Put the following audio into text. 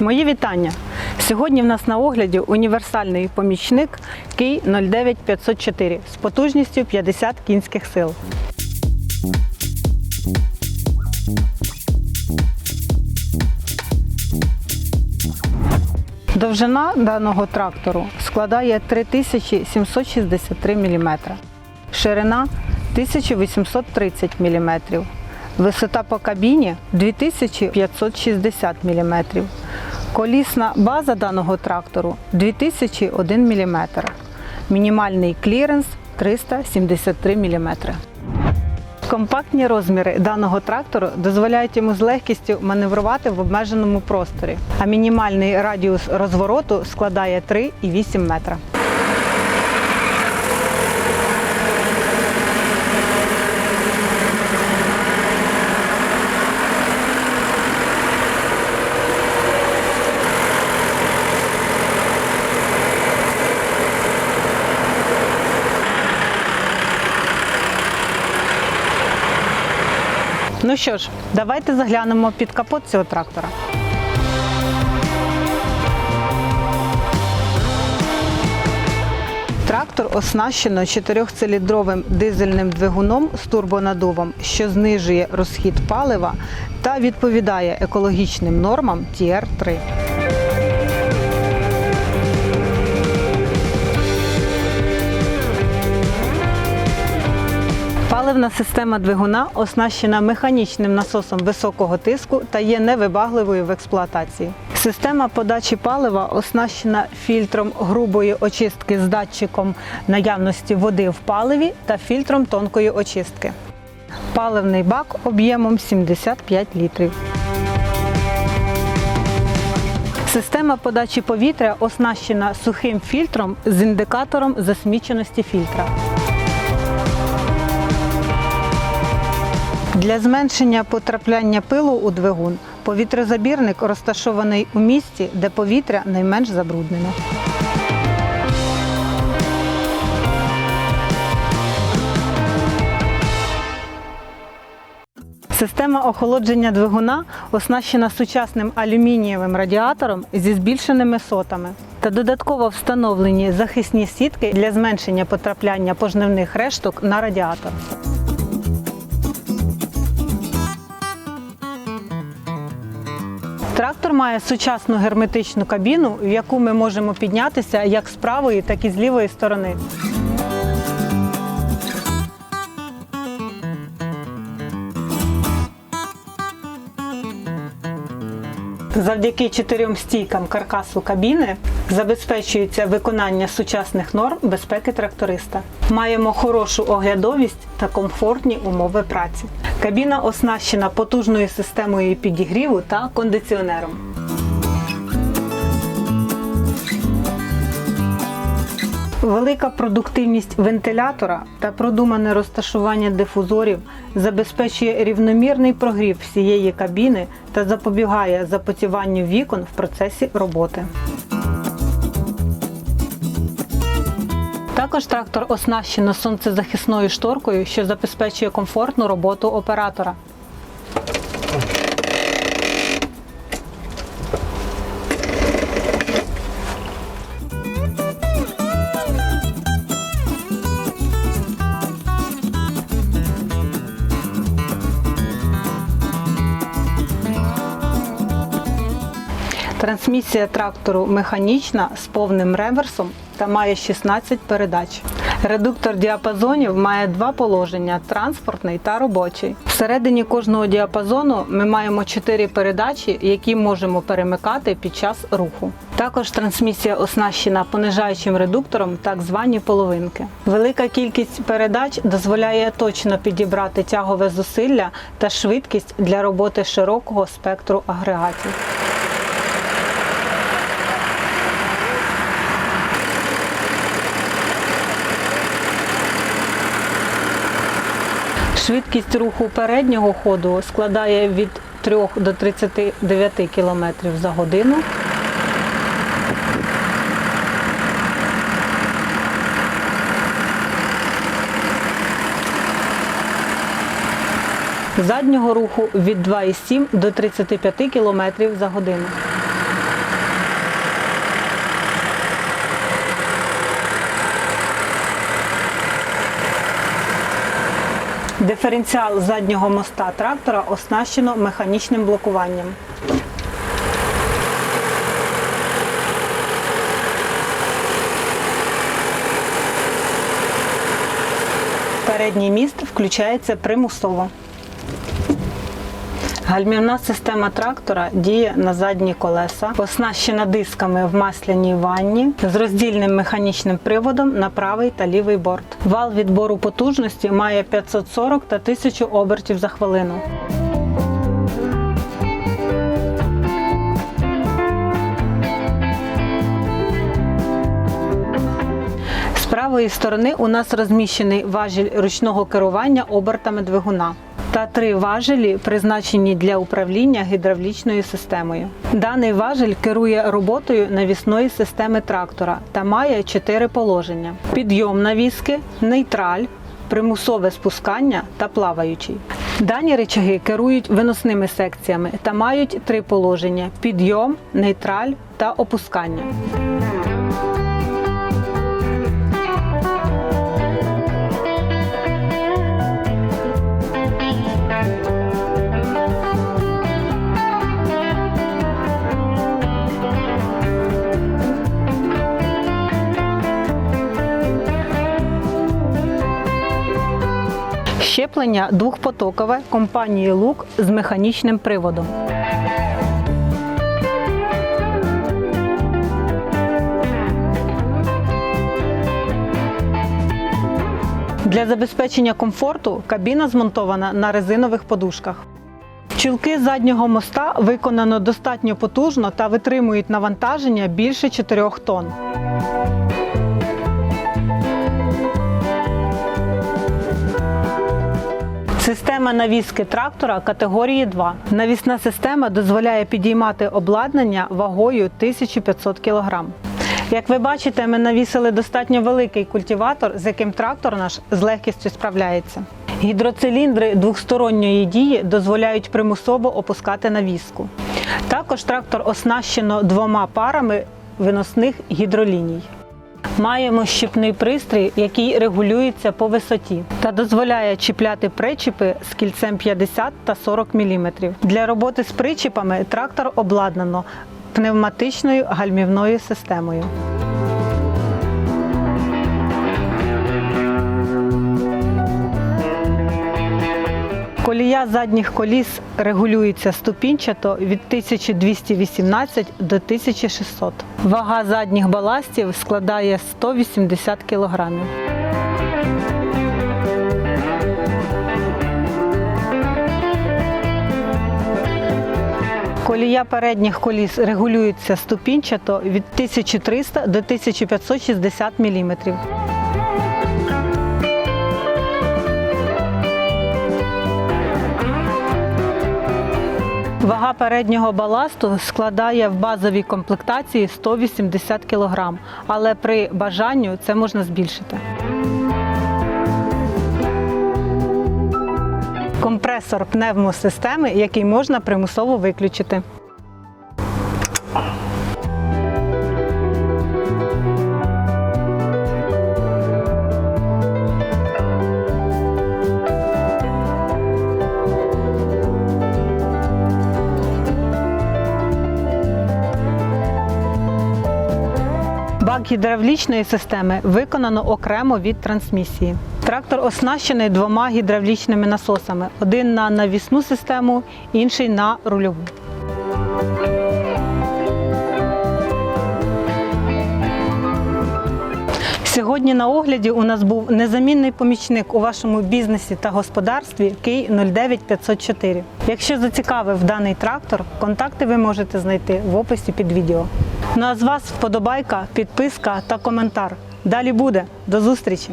Мої вітання. Сьогодні в нас на огляді універсальний помічник Кий 09504 з потужністю 50 кінських сил. Довжина даного трактору складає 3763 мм, ширина 1830 мм, висота по кабіні 2560 мм. Колісна база даного трактору 2001 мм. Мінімальний кліренс 373 мм. Компактні розміри даного трактору дозволяють йому з легкістю маневрувати в обмеженому просторі, а мінімальний радіус розвороту складає 3,8 метра. Ну що ж, давайте заглянемо під капот цього трактора. Трактор оснащено 4-циліндровим дизельним двигуном з турбонадувом, що знижує розхід палива та відповідає екологічним нормам TR3. Паливна система двигуна оснащена механічним насосом високого тиску та є невибагливою в експлуатації. Система подачі палива оснащена фільтром грубої очистки з датчиком наявності води в паливі та фільтром тонкої очистки. Паливний бак об'ємом 75 літрів. Система подачі повітря оснащена сухим фільтром з індикатором засміченості фільтра. Для зменшення потрапляння пилу у двигун повітрозабірник розташований у місці, де повітря найменш забруднене. Система охолодження двигуна оснащена сучасним алюмінієвим радіатором зі збільшеними сотами та додатково встановлені захисні сітки для зменшення потрапляння пожнивних решток на радіатор. Трактор має сучасну герметичну кабіну, в яку ми можемо піднятися як з правої, так і з лівої сторони. Завдяки чотирьом стійкам каркасу кабіни забезпечується виконання сучасних норм безпеки тракториста. Маємо хорошу оглядовість та комфортні умови праці. Кабіна оснащена потужною системою підігріву та кондиціонером. Велика продуктивність вентилятора та продумане розташування дифузорів забезпечує рівномірний прогрів всієї кабіни та запобігає запотіванню вікон в процесі роботи. Також трактор оснащено сонцезахисною шторкою, що забезпечує комфортну роботу оператора. Трансмісія трактору механічна з повним реверсом та має 16 передач. Редуктор діапазонів має два положення транспортний та робочий. Всередині кожного діапазону ми маємо 4 передачі, які можемо перемикати під час руху. Також трансмісія оснащена понижаючим редуктором, так звані половинки. Велика кількість передач дозволяє точно підібрати тягове зусилля та швидкість для роботи широкого спектру агрегатів. Швидкість руху переднього ходу складає від 3 до 39 км за годину. заднього руху від 2,7 до 35 км за годину. Диференціал заднього моста трактора оснащено механічним блокуванням. Передній міст включається примусово. Гальмівна система трактора діє на задні колеса, оснащена дисками в масляній ванні з роздільним механічним приводом на правий та лівий борт. Вал відбору потужності має 540 та 1000 обертів за хвилину. З правої сторони у нас розміщений важіль ручного керування обертами двигуна та три важелі, призначені для управління гідравлічною системою. Даний важель керує роботою навісної системи трактора та має чотири положення: підйом навіски, нейтраль, примусове спускання та плаваючий. Дані речаги керують виносними секціями та мають три положення: підйом, нейтраль та опускання. Щеплення двохпотокове компанії Лук з механічним приводом. Для забезпечення комфорту кабіна змонтована на резинових подушках. Чулки заднього моста виконано достатньо потужно та витримують навантаження більше 4 тонн. Система навіски трактора категорії 2. Навісна система дозволяє підіймати обладнання вагою 1500 кг. Як ви бачите, ми навісили достатньо великий культиватор, з яким трактор наш з легкістю справляється. Гідроциліндри двохсторонньої дії дозволяють примусово опускати навіску. Також трактор оснащено двома парами виносних гідроліній. Маємо щіпний пристрій, який регулюється по висоті та дозволяє чіпляти причіпи з кільцем 50 та 40 мм. Для роботи з причіпами трактор обладнано пневматичною гальмівною системою. Колія задніх коліс регулюється ступінчато від 1218 до 1600. Вага задніх баластів складає 180 кг. Колія передніх коліс регулюється ступінчато від 1300 до 1560 мм. Вага переднього баласту складає в базовій комплектації 180 кг, але при бажанню це можна збільшити. Компресор пневмосистеми, який можна примусово виключити. Гідравлічної системи виконано окремо від трансмісії. Трактор оснащений двома гідравлічними насосами: один на навісну систему, інший на рульову. Сьогодні на огляді у нас був незамінний помічник у вашому бізнесі та господарстві Кий 09504. Якщо зацікавив даний трактор, контакти ви можете знайти в описі під відео. Ну а з вас вподобайка, підписка та коментар. Далі буде. До зустрічі!